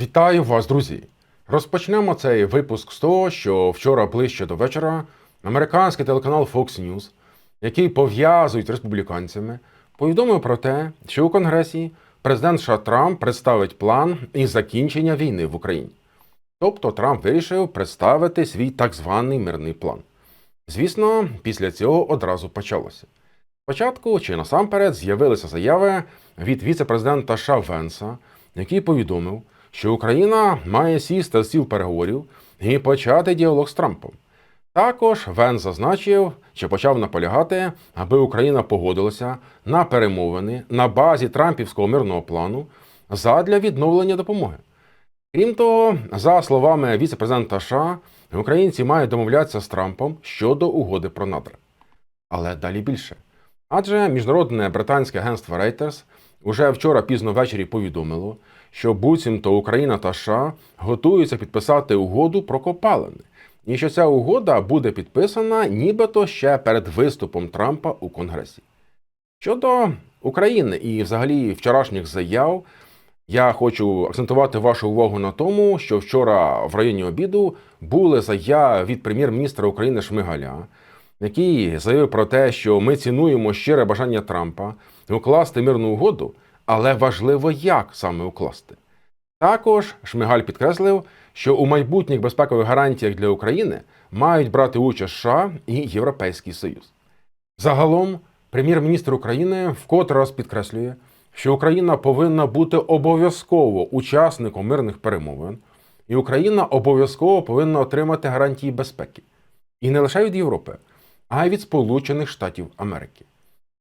Вітаю вас, друзі! Розпочнемо цей випуск з того, що вчора ближче до вечора американський телеканал Fox News, який пов'язують з республіканцями, повідомив про те, що у Конгресі президент США Трамп представить план із закінчення війни в Україні. Тобто Трамп вирішив представити свій так званий мирний план. Звісно, після цього одразу почалося. Спочатку чи насамперед з'явилися заяви від віце-президента США Венса, який повідомив, що Україна має сісти за стіл переговорів і почати діалог з Трампом. Також Венс зазначив, що почав наполягати, аби Україна погодилася на перемовини на базі Трампівського мирного плану задля відновлення допомоги. Крім того, за словами віце-президента США, українці мають домовлятися з Трампом щодо угоди про надра. Але далі більше. Адже міжнародне британське агентство Reuters уже вчора пізно ввечері повідомило, що буцімто Україна та США готуються підписати угоду про копалини, і що ця угода буде підписана нібито ще перед виступом Трампа у Конгресі. Щодо України і взагалі вчорашніх заяв, я хочу акцентувати вашу увагу на тому, що вчора в районі обіду були заяви від прем'єр-міністра України Шмигаля, який заявив про те, що ми цінуємо щире бажання Трампа укласти мирну угоду, але важливо, як саме укласти. Також Шмигаль підкреслив, що у майбутніх безпекових гарантіях для України мають брати участь США і Європейський Союз. Загалом, прем'єр-міністр України вкотре раз підкреслює, що Україна повинна бути обов'язково учасником мирних перемовин, і Україна обов'язково повинна отримати гарантії безпеки. І не лише від Європи, а й від Сполучених Штатів Америки.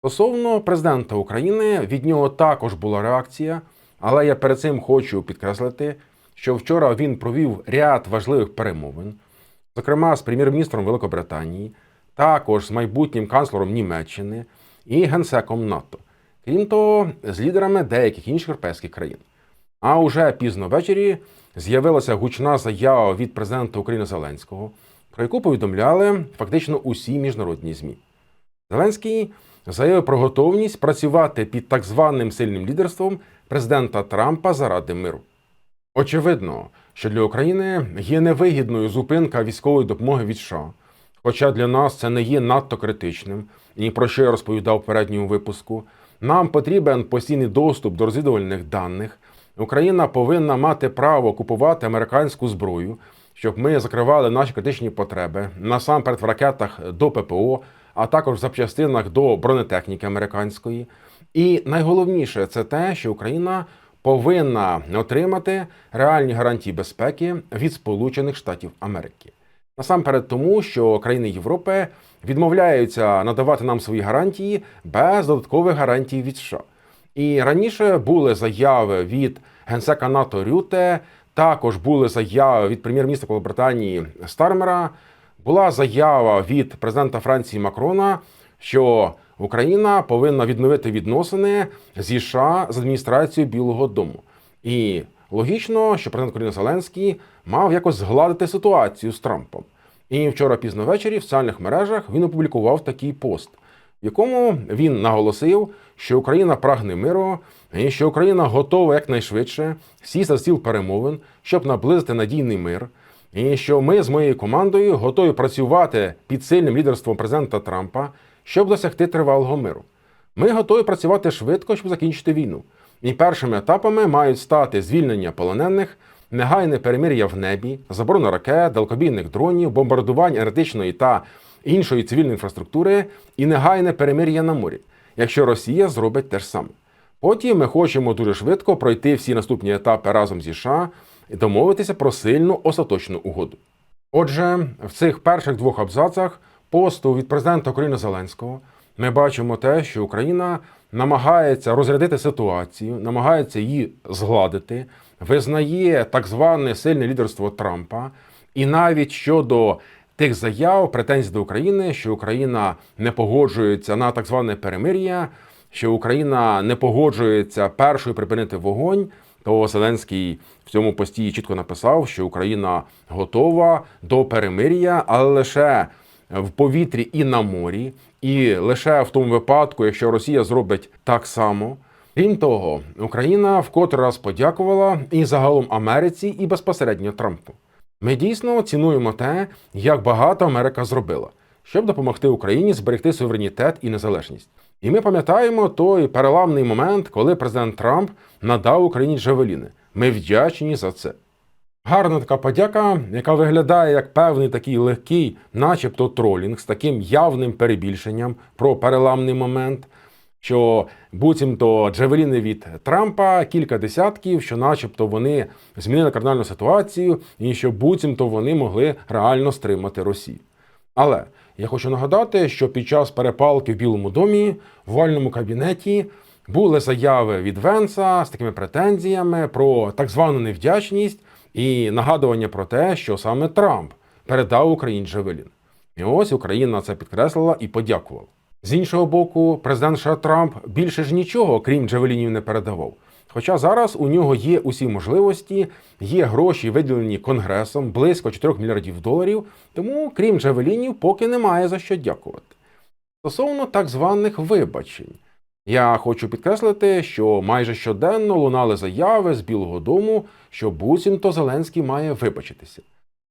Стосовно президента України, від нього також була реакція, але я перед цим хочу підкреслити, що вчора він провів ряд важливих перемовин, зокрема з прем'єр-міністром Великобританії, також з майбутнім канцлером Німеччини і генсеком НАТО, крім того, з лідерами деяких інших європейських країн. А уже пізно ввечері з'явилася гучна заява від президента України Зеленського, про яку повідомляли фактично усі міжнародні ЗМІ. Зеленський заявив про готовність працювати під так званим сильним лідерством президента Трампа заради миру. Очевидно, що для України є невигідною зупинка військової допомоги від США, хоча для нас це не є надто критичним, і про що я розповідав в передньому випуску. Нам потрібен постійний доступ до розвідувальних даних. Україна повинна мати право купувати американську зброю, щоб ми закривали наші критичні потреби насамперед в ракетах до ППО, а також в запчастинах до бронетехніки американської. І найголовніше це те, що Україна повинна отримати реальні гарантії безпеки від Сполучених Штатів Америки. Насамперед тому, що країни Європи відмовляються надавати нам свої гарантії без додаткових гарантій від США. І раніше були заяви від генсека НАТО Рюте, також були заяви від прем'єр-міністра Великобританії Стармера. Була заява від президента Франції Макрона, що Україна повинна відновити відносини зі США з адміністрацією Білого Дому. І логічно, що президент України Зеленський мав якось згладити ситуацію з Трампом. І вчора пізно ввечері в соціальних мережах він опублікував такий пост, в якому він наголосив, що Україна прагне миру, і що Україна готова якнайшвидше сісти за стіл перемовин, щоб наблизити надійний мир. І що ми з моєю командою готові працювати під сильним лідерством президента Трампа, щоб досягти тривалого миру. Ми готові працювати швидко, щоб закінчити війну. І першими етапами мають стати звільнення полонених, негайне перемир'я в небі, заборона ракет, далекобійних дронів, бомбардувань енергетичної та іншої цивільної інфраструктури і негайне перемир'я на морі, якщо Росія зробить те ж саме. Потім ми хочемо дуже швидко пройти всі наступні етапи разом зі США і домовитися про сильну остаточну угоду. Отже, в цих перших двох абзацах посту від президента України Зеленського ми бачимо те, що Україна намагається розрядити ситуацію, намагається її згладити, визнає так зване сильне лідерство Трампа, і навіть щодо тих заяв, претензій до України, що Україна не погоджується на так зване перемир'я, що Україна не погоджується першою припинити вогонь. То Зеленський в цьому пості чітко написав, що Україна готова до перемир'я, але лише в повітрі і на морі, і лише в тому випадку, якщо Росія зробить так само. Крім того, Україна вкотре раз подякувала і загалом Америці, і безпосередньо Трампу. Ми дійсно цінуємо те, як багато Америка зробила, щоб допомогти Україні зберегти суверенітет і незалежність. І ми пам'ятаємо той переламний момент, коли президент Трамп надав Україні Джавеліни. Ми вдячні за це. Гарна така подяка, яка виглядає як певний такий легкий, начебто тролінг з таким явним перебільшенням про переламний момент, що буцімто джавеліни від Трампа кілька десятків, що, начебто, вони змінили кардинальну ситуацію, і що буцімто вони могли реально стримати Росію. Але я хочу нагадати, що під час перепалки в Білому домі в вальному кабінеті були заяви від Венса з такими претензіями про так звану невдячність і нагадування про те, що саме Трамп передав Україні Джавелін. І ось Україна це підкреслила і подякувала. З іншого боку, президент США Трамп більше ж нічого, крім Джавелінів, не передавав. Хоча зараз у нього є усі можливості, є гроші, виділені Конгресом близько 4 мільярдів доларів, тому крім Джавелінів, поки немає за що дякувати. Стосовно так званих вибачень, я хочу підкреслити, що майже щоденно лунали заяви з Білого Дому, що буцімто Зеленський має вибачитися.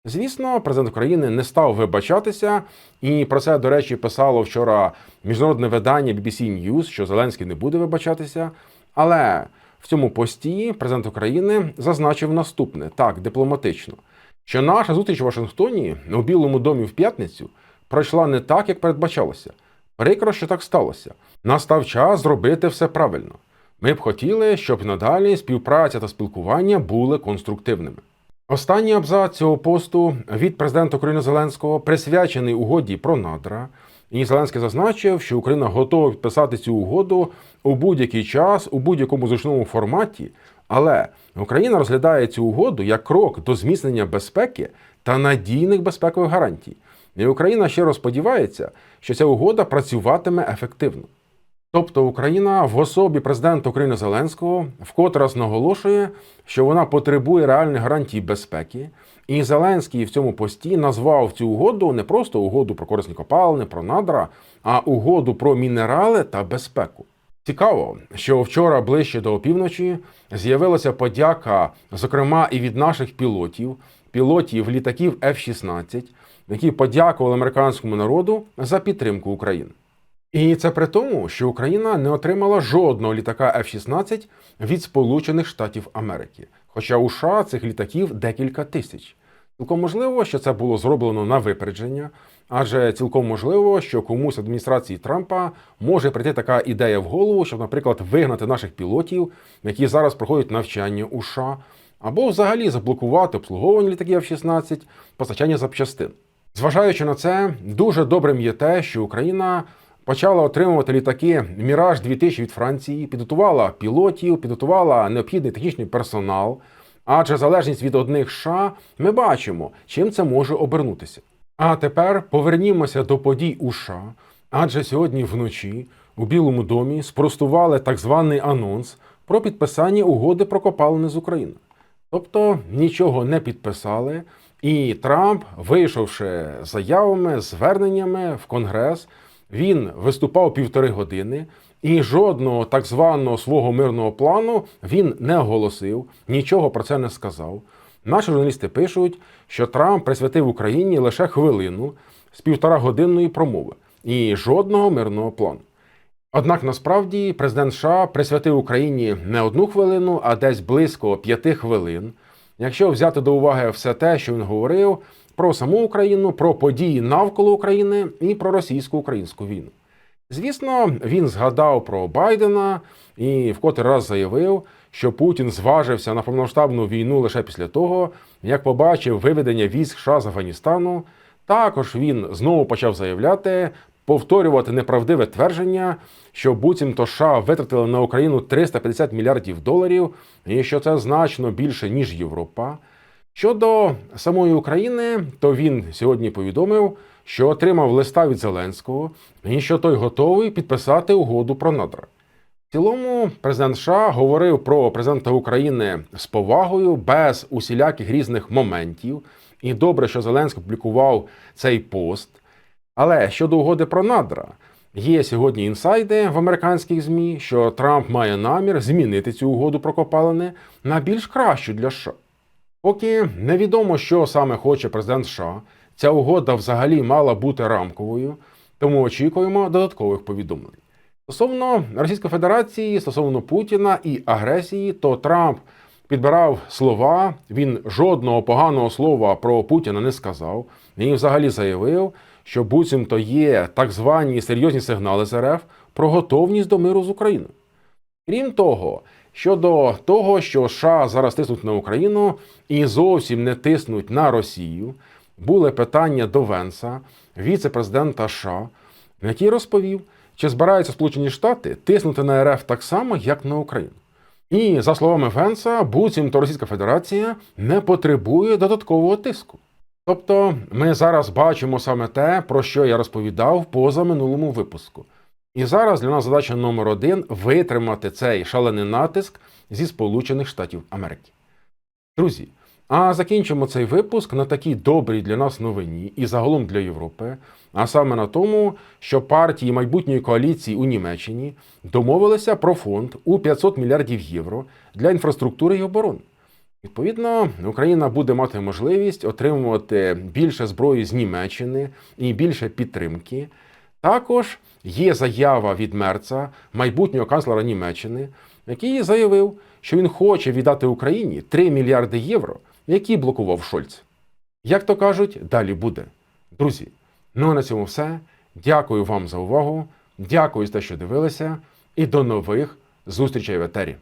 Звісно, президент України не став вибачатися, і про це, до речі, писало вчора міжнародне видання BBC News, що Зеленський не буде вибачатися. Але в цьому пості президент України зазначив наступне так дипломатично, що наша зустріч у Вашингтоні у Білому домі в п'ятницю пройшла не так, як передбачалося. Прикро, що так сталося. Настав час зробити все правильно. Ми б хотіли, щоб надалі співпраця та спілкування були конструктивними. Останній абзац цього посту від президента України Зеленського присвячений угоді про надра. І Зеленський зазначив, що Україна готова підписати цю угоду у будь-який час, у будь-якому зручному форматі. Але Україна розглядає цю угоду як крок до зміцнення безпеки та надійних безпекових гарантій. І Україна щиро сподівається, що ця угода працюватиме ефективно. Тобто Україна в особі президента України Зеленського вкотре раз наголошує, що вона потребує реальних гарантій безпеки, і Зеленський в цьому пості назвав цю угоду не просто угоду про корисні копалини, про надра, а угоду про мінерали та безпеку. Цікаво, що вчора ближче до опівночі з'явилася подяка, зокрема і від наших пілотів, пілотів літаків F-16, які подякували американському народу за підтримку України. І це при тому, що Україна не отримала жодного літака F-16 від Сполучених Штатів Америки, хоча у США цих літаків декілька тисяч. Цілком можливо, що це було зроблено на випередження, адже цілком можливо, що комусь в адміністрації Трампа може прийти така ідея в голову, щоб, наприклад, вигнати наших пілотів, які зараз проходять навчання у США, або взагалі заблокувати обслуговування літаків F-16, постачання запчастин. Зважаючи на це, дуже добрим є те, що Україна почала отримувати літаки Міраж 2000 від Франції, підготувала пілотів, підготувала необхідний технічний персонал. Адже залежність від одних США ми бачимо, чим це може обернутися. А тепер повернімося до подій у США, адже сьогодні вночі у Білому домі спростували так званий анонс про підписання угоди про копалини з України. Тобто нічого не підписали, і Трамп, вийшовши заявами, зверненнями в Конгрес, він виступав півтори години, і жодного так званого свого мирного плану він не оголосив, нічого про це не сказав. Наші журналісти пишуть, що Трамп присвятив Україні лише хвилину з півторагодинної промови і жодного мирного плану. Однак насправді президент США присвятив Україні не одну хвилину, а десь близько п'яти хвилин. Якщо взяти до уваги все те, що він говорив про саму Україну, про події навколо України і про російсько-українську війну. Звісно, він згадав про Байдена і вкотре раз заявив, що Путін зважився на повномасштабну війну лише після того, як побачив виведення військ США з Афганістану. Також він знову почав заявляти, повторювати неправдиве твердження, що буцімто США витратили на Україну 350 мільярдів доларів, і що це значно більше ніж Європа. Щодо самої України, то він сьогодні повідомив, що отримав листа від Зеленського і що той готовий підписати угоду про надра. В цілому, президент США говорив про президента України з повагою, без усіляких різних моментів. І добре, що Зеленський публікував цей пост. Але щодо угоди про надра, Є сьогодні інсайди в американських ЗМІ, що Трамп має намір змінити цю угоду про копалини на більш кращу для США. Поки невідомо, що саме хоче президент США, ця угода взагалі мала бути рамковою, тому очікуємо додаткових повідомлень. Стосовно Російської Федерації, стосовно Путіна і агресії, то Трамп підбирав слова. Він жодного поганого слова про Путіна не сказав. Він взагалі заявив, що буцімто є так звані серйозні сигнали з РФ про готовність до миру з Україною. Крім того, щодо того, що США зараз тиснуть на Україну і зовсім не тиснуть на Росію, були питання до Венса, віце-президента США, який розповів, чи збираються Сполучені Штати тиснути на РФ так само, як на Україну. І за словами Венса, буцімто Російська Федерація не потребує додаткового тиску. Тобто ми зараз бачимо саме те, про що я розповідав поза минулому випуску. І зараз для нас задача номер один витримати цей шалений натиск зі Сполучених Штатів Америки. Друзі, а закінчимо цей випуск на такій добрій для нас новині і загалом для Європи, а саме на тому, що партії майбутньої коаліції у Німеччині домовилися про фонд у 500 мільярдів євро для інфраструктури і оборони. Відповідно, Україна буде мати можливість отримувати більше зброї з Німеччини і більше підтримки. Також є заява від Мерца, майбутнього канцлера Німеччини, який заявив, що він хоче віддати Україні 3 мільярди євро, які блокував Шольц. Як то кажуть, далі буде. Друзі, ну а на цьому все. Дякую вам за увагу. Дякую за те, що дивилися, і до нових зустрічей в етері.